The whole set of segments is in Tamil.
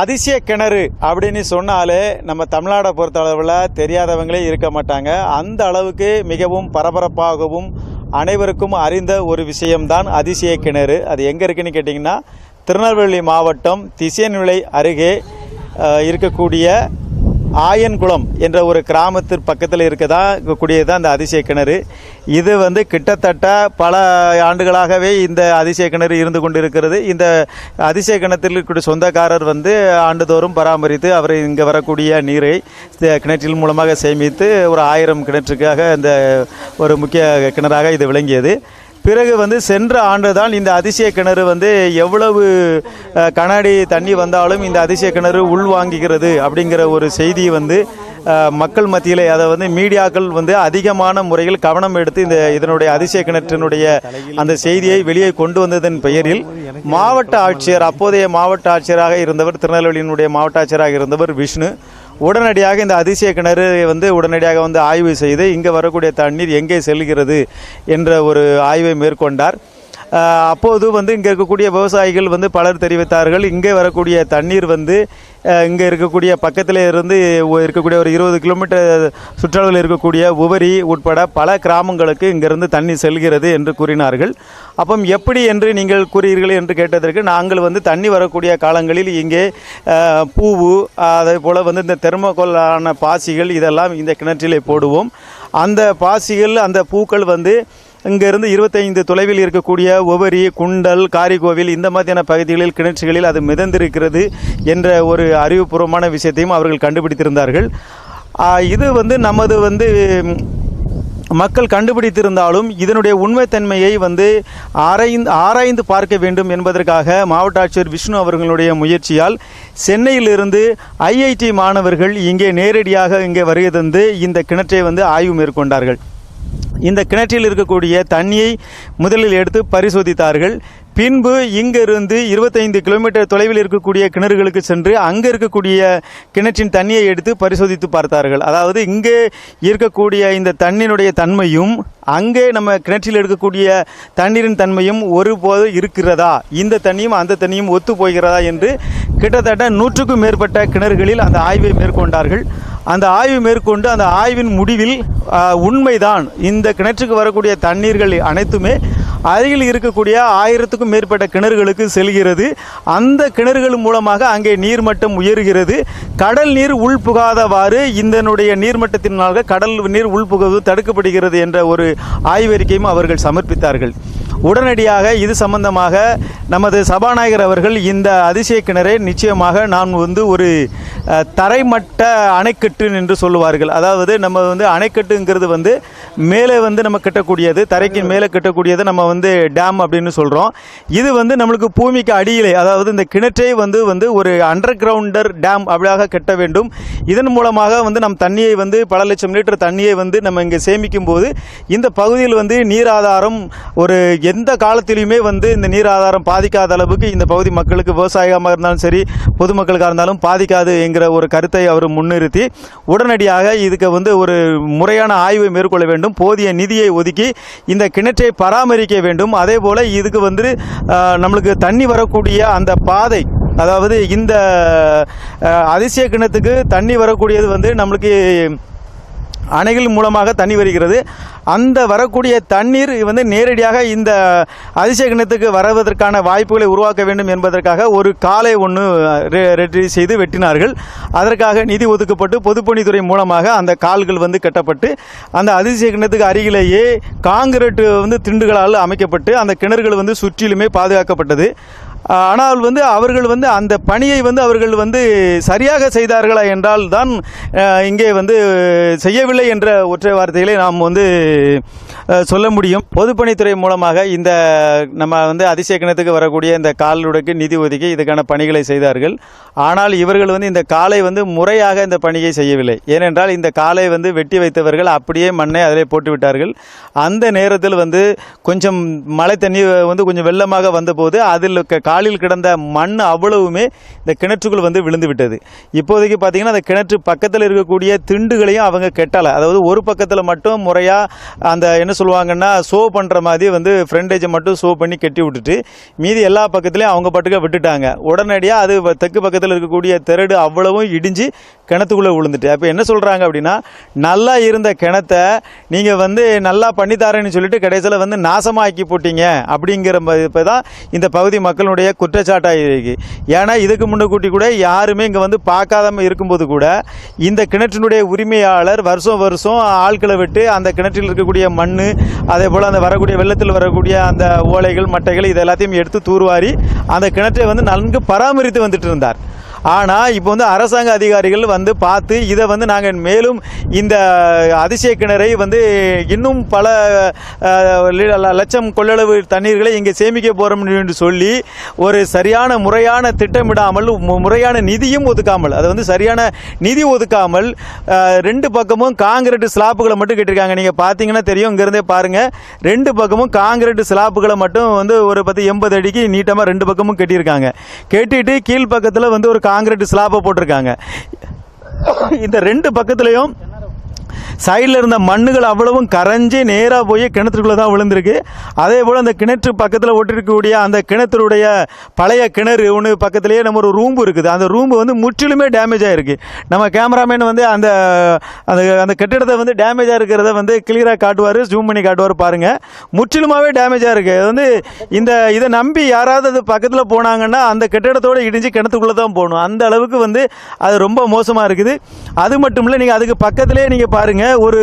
அதிசய கிணறு அப்படின்னு சொன்னாலே நம்ம தமிழ்நாடை பொறுத்த அளவில் தெரியாதவங்களே இருக்க மாட்டாங்க. அந்த அளவுக்கு மிகவும் பரபரப்பாகவும் அனைவருக்கும் அறிந்த ஒரு விஷயம்தான் அதிசய கிணறு. அது எங்கே இருக்குன்னு கேட்டிங்கன்னா திருநெல்வேலி மாவட்டம் திசையன்விளை அருகே இருக்கக்கூடிய ஆயன்குளம் என்ற ஒரு கிராமத்து பக்கத்தில் இருக்கதா கூடியது தான் இந்த அதிசய கிணறு. இது வந்து கிட்டத்தட்ட பல ஆண்டுகளாகவே இந்த அதிசய கிணறு இருந்து கொண்டிருக்கிறது. இந்த அதிசய கிணத்தில் சொந்தக்காரர் வந்து ஆண்டுதோறும் பராமரித்து அவர் இங்கே வரக்கூடிய நீரை கிணற்றின் கிணற்றில் மூலமாக சேமித்து ஒரு ஆயிரம் கிணற்றுக்காக இந்த ஒரு முக்கிய கிணறாக இது விளங்கியது. பிறகு வந்து சென்ற ஆண்டு தான் இந்த அதிசய கிணறு வந்து எவ்வளவு கண்ணாடி தண்ணி வந்தாலும் இந்த அதிசய கிணறு உள்வாங்குகிறது அப்படிங்கிற ஒரு செய்தி வந்து மக்கள் மத்தியில் அதை வந்து மீடியாக்கள் வந்து அதிகமான முறையில் கவனம் எடுத்து இந்த இதனுடைய அதிசய கிணற்றினுடைய அந்த செய்தியை வெளியே கொண்டு வந்ததன் பெயரில் மாவட்ட ஆட்சியர் அப்போதைய மாவட்ட ஆட்சியராக இருந்தவர் திருநெல்வேலியினுடைய மாவட்ட ஆட்சியராக இருந்தவர் விஷ்ணு உடனடியாக இந்த அதிசய கிணறு வந்து உடனடியாக வந்து ஆய்வு செய்து இங்கே வரக்கூடிய தண்ணீர் எங்கே செல்கிறது என்ற ஒரு ஆய்வை மேற்கொண்டார். அப்போது வந்து இங்கே இருக்கக்கூடிய விவசாயிகள் வந்து பலர் தெரிவித்தார்கள். இங்கே வரக்கூடிய தண்ணீர் வந்து இங்கே இருக்கக்கூடிய பக்கத்தில் இருந்து இருக்கக்கூடிய ஒரு இருபது கிலோமீட்டர் சுற்றளவில் இருக்கக்கூடிய உவரி உட்பட பல கிராமங்களுக்கு இங்கிருந்து தண்ணி செல்கிறது என்று கூறினார்கள். அப்போ எப்படி என்று நீங்கள் கூறுகிறீர்கள் என்று கேட்டதற்கு நாங்கள் வந்து தண்ணி வரக்கூடிய காலங்களில் இங்கே பூவு அதே போல் வந்து இந்த தெர்மோகோலான பாசிகள் இதெல்லாம் இந்த கிணற்றிலே போடுவோம். அந்த பாசிகள் அந்த பூக்கள் வந்து இங்கிருந்து இருபத்தைந்து தொலைவில் இருக்கக்கூடிய ஒவரி குண்டல் காரிகோவில் இந்த மாதிரியான பகுதிகளில் கிணற்றுகளில் அது மிதந்திருக்கிறது என்ற ஒரு அறிவுபூர்வமான விஷயத்தையும் அவர்கள் கண்டுபிடித்திருந்தார்கள். இது வந்து நமது வந்து மக்கள் கண்டுபிடித்திருந்தாலும் இதனுடைய உண்மைத்தன்மையை வந்து ஆராய்ந்து ஆராய்ந்து பார்க்க வேண்டும் என்பதற்காக மாவட்ட ஆட்சியர் விஷ்ணு அவர்களுடைய முயற்சியால் சென்னையிலிருந்து ஐஐடி மாணவர்கள் இங்கே நேரடியாக இங்கே வருகை தந்து இந்த கிணற்றை வந்து ஆய்வு மேற்கொண்டார்கள். இந்த கிணற்றில் இருக்கக்கூடிய தண்ணியை முதலில் எடுத்து பரிசோதித்தார்கள். பின்பு இங்கிருந்து இருபத்தைந்து கிலோமீட்டர் தொலைவில் இருக்கக்கூடிய கிணறுகளுக்கு சென்று அங்கே இருக்கக்கூடிய கிணற்றின் தண்ணியை எடுத்து பரிசோதித்து பார்த்தார்கள். அதாவது இங்கே இருக்கக்கூடிய இந்த தண்ணீருடைய தன்மையும் அங்கே நம்ம கிணற்றில் எடுக்கக்கூடிய தண்ணீரின் தன்மையும் ஒருபோது இருக்கிறதா? இந்த தண்ணியும் அந்த தண்ணியும் ஒத்து போகிறதா? என்று கிட்டத்தட்ட நூற்றுக்கும் மேற்பட்ட கிணறுகளில் அந்த ஆய்வை மேற்கொண்டார்கள். அந்த ஆய்வு மேற்கொண்டு அந்த ஆய்வின் முடிவில் உண்மைதான். இந்த கிணற்றுக்கு வரக்கூடிய தண்ணீர்கள் அனைத்துமே அருகில் இருக்கக்கூடிய ஆயிரத்துக்கும் மேற்பட்ட கிணறுகளுக்கு செல்கிறது. அந்த கிணறுகள் மூலமாக அங்கே நீர்மட்டம் உயர்கிறது. கடல் நீர் உள்புகாதவாறு இதனுடைய நீர்மட்டத்தினால் கடல் நீர் உள்புகுவது தடுக்கப்படுகிறது என்ற ஒரு ஆய்வறிக்கையும் அவர்கள் சமர்ப்பித்தார்கள். உடனடியாக இது சம்பந்தமாக நமது சபாநாயகர் அவர்கள் இந்த அதிசய கிணறை நிச்சயமாக நான் வந்து ஒரு தரைமட்ட அணைக்கட்டு என்று சொல்லுவார்கள். அதாவது நம்ம வந்து அணைக்கட்டுங்கிறது வந்து மேலே வந்து நம்ம கட்டக்கூடியது தரைக்கு மேலே கட்டக்கூடியது நம்ம வந்து டேம் அப்படின்னு சொல்கிறோம் இது வந்து நம்மளுக்கு பூமிக்கு அடியிலே அதாவது இந்த கிணற்றை வந்து வந்து ஒரு அண்டர் கிரவுண்டர் டேம் அப்படியாக கட்ட வேண்டும். இதன் மூலமாக வந்து நம் தண்ணியை வந்து பல லட்சம் லிட்டர் தண்ணியை வந்து நம்ம இங்கே சேமிக்கும் போது இந்த பகுதியில் வந்து நீர் ஆதாரம் ஒரு எந்த காலத்திலையுமே வந்து இந்த நீர் ஆதாரம் பாதிக்காத அளவுக்கு இந்த பகுதி மக்களுக்கு விவசாயமாக இருந்தாலும் சரி பொதுமக்களுக்காக இருந்தாலும் பாதிக்காது எங்கள் அப்படிங்கிற ஒரு கருத்தை அவர் முன்னிறுத்தி உடனடியாக இதுக்கு வந்து ஒரு முறையான ஆய்வை மேற்கொள்ள வேண்டும். போதிய நிதியை ஒதுக்கி இந்த கிணற்றை பராமரிக்க வேண்டும். அதே போல் இதுக்கு வந்து நம்மளுக்கு தண்ணி வரக்கூடிய அந்த பாதை அதாவது இந்த அதிசய கிணத்துக்கு தண்ணி வரக்கூடியது வந்து நம்மளுக்கு அணைகள் மூலமாக தண்ணி வருகிறது. அந்த வரக்கூடிய தண்ணீர் வந்து நேரடியாக இந்த அதிசய கிணத்துக்கு வருவதற்கான வாய்ப்புகளை உருவாக்க வேண்டும் என்பதற்காக ஒரு காலை ஒன்று ரெடி செய்து வெட்டினார்கள். அதற்காக நிதி ஒதுக்கப்பட்டு பொதுப்பணித்துறை மூலமாக அந்த கால்கள் வந்து கட்டப்பட்டு அந்த அதிசய கிணத்துக்கு அருகிலேயே காங்கிரீட் வந்து திண்டுகளால் அமைக்கப்பட்டு அந்த கிணறுகள் வந்து சுற்றிலுமே பாதுகாக்கப்பட்டது. ஆனால் வந்து அவர்கள் வந்து அந்த பணியை வந்து அவர்கள் வந்து சரியாக செய்தார்களா என்றால் தான் இங்கே வந்து செய்யவில்லை என்ற ஒற்றை வார்த்தைகளை நாம் வந்து சொல்ல முடியும். பொதுப்பணித்துறை மூலமாக இந்த நம்ம வந்து அதிசய கிணத்துக்கு வரக்கூடிய இந்த கால்நடைக்கு நிதி ஒதுக்கி இதுக்கான பணிகளை செய்தார்கள். ஆனால் இவர்கள் வந்து இந்த காலை வந்து முறையாக இந்த பணியை செய்யவில்லை. ஏனென்றால் இந்த காலை வந்து வெட்டி வைத்தவர்கள் அப்படியே மண்ணை அதிலே போட்டுவிட்டார்கள். அந்த நேரத்தில் வந்து கொஞ்சம் மழை தண்ணி வந்து கொஞ்சம் வெள்ளமாக வந்தபோது அதில் க- காலில் கிடந்த மண் அவ்வளவுமே இந்த கிணற்றுக்குள் வந்து விழுந்து விட்டது. இப்போதைக்கு பார்த்தீங்கன்னா அந்த கிணற்று பக்கத்தில் இருக்கக்கூடிய திண்டுகளையும் அவங்க கெட்டலை. அதாவது ஒரு பக்கத்தில் மட்டும் முறையாக அந்த என்ன சொல்லுவாங்கன்னா ஷோ பண்ணுற மாதிரி வந்து ஃப்ரெண்டேஜை மட்டும் ஷோ பண்ணி கட்டி விட்டுட்டு மீதி எல்லா பக்கத்துலேயும் அவங்க பாட்டுக்க விட்டுட்டாங்க. உடனடியாக அது தெற்கு பக்கத்தில் இருக்கக்கூடிய திரடு அவ்வளவும் இடிஞ்சு கிணத்துக்குள்ளே விழுந்துட்டு. அப்போ என்ன சொல்கிறாங்க அப்படின்னா நல்லா இருந்த கிணத்த நீங்கள் வந்து நல்லா பண்ணித்தாரேன்னு சொல்லிட்டு கடைசியில் வந்து நாசமாக்கி போட்டீங்க அப்படிங்கிற இப்போ தான் இந்த பகுதி மக்களுடைய குற்றச்சாட்டாக இருக்குது ஏன்னா இதுக்கு முன்னக்கூட்டி கூட யாருமே இங்கே வந்து பார்க்காதம இருக்கும்போது கூட இந்த கிணற்றினுடைய உரிமையாளர் வருஷம் வருஷம் ஆட்களை விட்டு அந்த கிணற்றில் இருக்கக்கூடிய மண் அதே போல் அந்த வரக்கூடிய வெள்ளத்தில் வரக்கூடிய அந்த ஓலைகள் மட்டைகள் இது எல்லாத்தையும் எடுத்து தூர்வாரி அந்த கிணற்றை வந்து நன்கு பராமரித்து வந்துட்டு இருந்தார். ஆனால் இப்போ வந்து அரசாங்க அதிகாரிகள் வந்து பார்த்து இதை வந்து நாங்கள் மேலும் இந்த அதிசய கிணறை வந்து இன்னும் பல லட்சம் கொள்ளளவு தண்ணீர்களை இங்கே சேமிக்க போகிறோம் என்று சொல்லி ஒரு சரியான முறையான திட்டமிடாமல் முறையான நிதியும் ஒதுக்காமல் அது வந்து சரியான நிதி ஒதுக்காமல் ரெண்டு பக்கமும் காங்கிரீட் ஸ்லாப்புகளை மட்டும் கட்டியிருக்காங்க நீங்கள் பார்த்தீங்கன்னா தெரியும் இங்கேருந்தே பாருங்கள் ரெண்டு பக்கமும் காங்கிரீட் ஸ்லாப்புகளை மட்டும் வந்து ஒரு பத்து எண்பது அடிக்கு நீட்டமாக ரெண்டு பக்கமும் கட்டியிருக்காங்க. கட்டிட்டு கீழ் பக்கத்தில் வந்து ஒரு காங்கிரீட் ஸ்லாப்பை போட்டிருக்காங்க. இந்த ரெண்டு பக்கத்துலேயும் சைடில் இருந்த மண்ணுகள் அவ்வளவும் கரைஞ்சி நேராக போய் கிணத்துக்குள்ளே தான் விழுந்திருக்கு. அதே போல் அந்த கிணற்று பக்கத்தில் ஒட்டிருக்கக்கூடிய அந்த கிணத்துடைய பழைய கிணறு ஒன்று பக்கத்துலேயே நம்ம ஒரு ரூம்பு இருக்குது. அந்த ரூம்பு வந்து முற்றிலுமே டேமேஜ் ஆகிருக்கு நம்ம கேமராமேன் வந்து அந்த அந்த அந்த கட்டிடத்தை வந்து டேமேஜாக இருக்கிறத வந்து கிளியராக காட்டுவார் ஜூம் பண்ணி காட்டுவார் பாருங்கள் முற்றிலுமாகவே டேமேஜாக இருக்குது அது வந்து இந்த இதை நம்பி யாராவது அது பக்கத்தில் போனாங்கன்னா அந்த கட்டிடத்தோடு இடிஞ்சு கிணத்துக்குள்ளே தான் போகணும். அந்த அளவுக்கு வந்து அது ரொம்ப மோசமாக இருக்குது. அது மட்டும் இல்லை நீங்கள் அதுக்கு பக்கத்துலேயே நீங்கள் பாருங்கள் ஒரு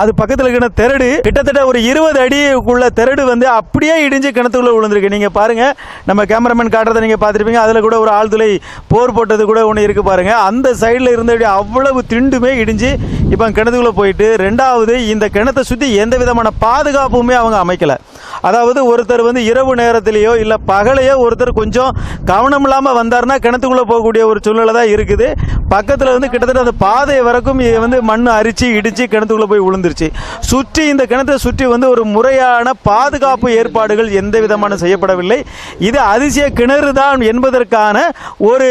அது பக்கத்தில் இருக்கிற திரடு கிட்டத்தட்ட ஒரு இருபது அடிக்குள்ள திரடு வந்து அப்படியே இடிஞ்சு கிணத்துக்குள்ளே விழுந்திருக்கு. நீங்கள் பாருங்கள் நம்ம கேமராமேன் காட்டுறதை நீங்கள் பார்த்துருப்பீங்க. அதில் கூட ஒரு ஆழ்துளை போர் போட்டது கூட ஒன்று இருக்குது பாருங்கள் அந்த சைடில் இருந்த அவ்வளவு திண்டுமே இடிஞ்சு இப்போ கிணத்துக்குள்ளே போயிட்டு ரெண்டாவது இந்த கிணத்தை சுற்றி எந்த விதமான பாதுகாப்புமே அவங்க அமைக்கலை. அதாவது ஒருத்தர் வந்து இரவு நேரத்திலேயோ இல்லை பகலையோ ஒருத்தர் கொஞ்சம் கவனம் இல்லாமல் வந்தார்னா கிணத்துக்குள்ளே போகக்கூடிய ஒரு சூழ்நிலை தான் இருக்குது. பக்கத்தில் வந்து கிட்டத்தட்ட அந்த பாதை வரைக்கும் வந்து மண் அரிச்சு இடிச்சு கிணத்துக்குள்ளே போய் விழுந்துருச்சு. சுற்றி இந்த கிணத்தை சுற்றி வந்து ஒரு முறையான பாதுகாப்பு ஏற்பாடுகள் எந்த விதமான செய்யப்படவில்லை. இது அதிசய கிணறு தான் என்பதற்கான ஒரு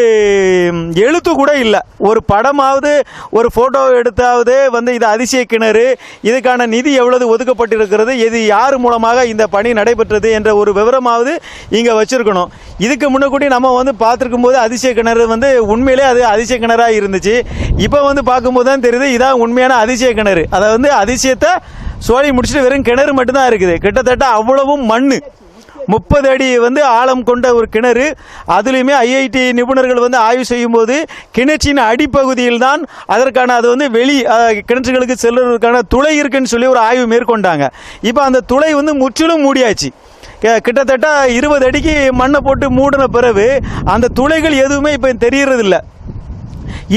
எழுத்து கூட இல்லை. ஒரு படமாவது ஒரு ஃபோட்டோ எடுத்தாவது வந்து இது அதிசய கிணறு. இதுக்கான நிதி எவ்வளவு ஒதுக்கப்பட்டிருக்கிறது? இது யார் மூலமாக இந்த பணி நடைபெற்றது என்ற ஒரு விவரமாவது இங்கே வச்சிருக்கணும். இதுக்கு முன்னாடி நம்ம வந்து பார்த்துருக்கும் போது அதிசய கிணறு வந்து உண்மையிலே அது அதிசய கிணறாக இருந்துச்சு. இப்போ வந்து பார்க்கும்போது தான் தெரியுது இதான் உண்மையான அதிசய கிணறு. அதை வந்து அதிசயத்தை சோழி முடிச்சுட்டு வெறும் கிணறு மட்டும்தான் இருக்குது. கிட்டத்தட்ட அவ்வளவும் மண் முப்பது அடி வந்து ஆழம் கொண்ட ஒரு கிணறு. அதுலேயுமே ஐஐடி நிபுணர்கள் வந்து ஆய்வு செய்யும்போது கிணற்றின் அடிப்பகுதியில் தான் அதற்கான அது வந்து வெளி கிணற்றுகளுக்கு செல்வதற்கான துளை இருக்குன்னு சொல்லி ஒரு ஆய்வு மேற்கொண்டாங்க. இப்போ அந்த துளை வந்து முற்றிலும் மூடியாச்சு. கிட்டத்தட்ட இருபது அடிக்கு மண்ணை போட்டு மூடின பிறகு அந்த துளைகள் எதுவுமே இப்போ தெரியறதில்லை.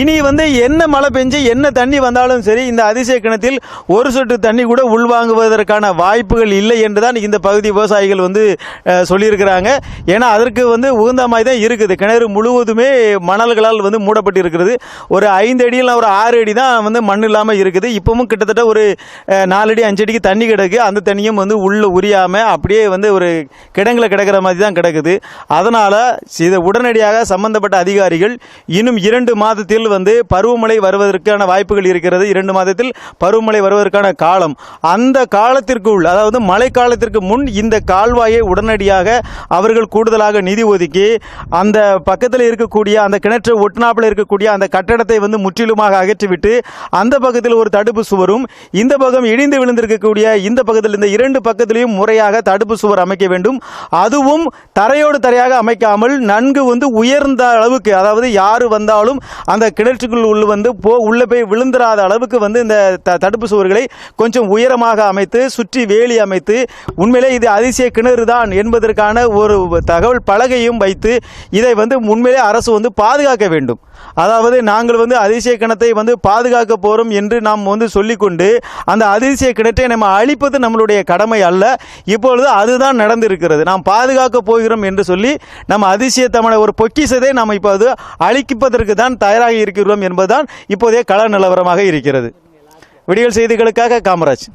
இனி வந்து என்ன மழை பெஞ்சு என்ன தண்ணி வந்தாலும் சரி இந்த அதிசய கிணத்தில் ஒரு சொட்டு தண்ணி கூட உள்வாங்குவதற்கான வாய்ப்புகள் இல்லை என்று தான் இந்த பகுதி விவசாயிகள் வந்து சொல்லியிருக்கிறாங்க. ஏன்னா அதற்கு வந்து உகந்த மாதிரி தான் இருக்குது. கிணறு முழுவதுமே மணல்களால் வந்து மூடப்பட்டு இருக்கிறது ஒரு ஐந்து அடியில் ஒரு ஆறு அடி தான் வந்து மண் இல்லாமல் இருக்குது. இப்போவும் கிட்டத்தட்ட ஒரு நாலடி நாலு அடி அஞ்சு அடிக்கு தண்ணி கிடக்கு. அந்த தண்ணியும் வந்து உள்ள உரியாமல் அப்படியே வந்து ஒரு கிடங்கில் கிடக்கிற மாதிரி தான் கிடக்குது. அதனால் இதை உடனடியாக சம்பந்தப்பட்ட அதிகாரிகள் இன்னும் இரண்டு மாதத்தில் வந்து பருவமழை வருவதற்கான வாய்ப்புகள் இருக்கிறது. இரண்டு மாதத்தில் பருவமழை வருவதற்கான காலம். அந்த காலத்திற்குள் அதாவது மழை காலத்திற்கு முன் இந்த கால்வாயை உடனடியாக அவர்கள் கூடுதலாக நிதி ஒதுக்கி அந்த பக்கத்தில் இருக்கக்கூடிய அந்த கிணற்று ஒட்டுநாப்பில் இருக்கக்கூடிய அந்த கட்டடத்தை வந்து முற்றிலுமாக அகற்றிவிட்டு அந்த பக்கத்தில் ஒரு தடுப்பு சுவரும் இந்த பக்கம் இடிந்து விழுந்திருக்கக்கூடிய இந்த பக்கத்தில் இந்த இரண்டு பக்கத்திலையும் முறையாக தடுப்பு சுவர் அமைக்க வேண்டும். அதுவும் தரையோடு தரையாக அமைக்காமல் நன்கு வந்து உயர்ந்த அளவுக்கு அதாவது யார் வந்தாலும் அந்த கிணற்றுக்குள் உள்ள வந்து போ உள்ளே போய் விழுந்துராத அளவுக்கு வந்து இந்த த தடுப்பு சுவர்களை கொஞ்சம் உயரமாக அமைத்து சுற்றி வேலி அமைத்து உண்மையிலே இது அதிசய கிணறு தான் என்பதற்கான ஒரு தகவல் பலகையும் வைத்து இதை வந்து உண்மையிலே அரசு வந்து பாதுகாக்க வேண்டும். அதாவது நாங்கள் வந்து அதிசய கிணத்தை வந்து பாதுகாக்க போகிறோம் என்று நாம் வந்து சொல்லிக்கொண்டு அந்த அதிசய கிணற்றை நம்ம அழிப்பது நம்மளுடைய கடமை அல்ல. இப்பொழுது அதுதான் நடந்திருக்கிறது. நாம் பாதுகாக்க போகிறோம் என்று சொல்லி நம்ம அதிசயத்தமான ஒரு பொக்கிசத்தை நாம் இப்போது அழிப்பதற்கு தான் தயாராக இருக்கிறோம் என்பதுதான் இப்போதைய கள நிலவரமாக இருக்கிறது. விடியல் செய்திகளுக்காக காமராஜ்.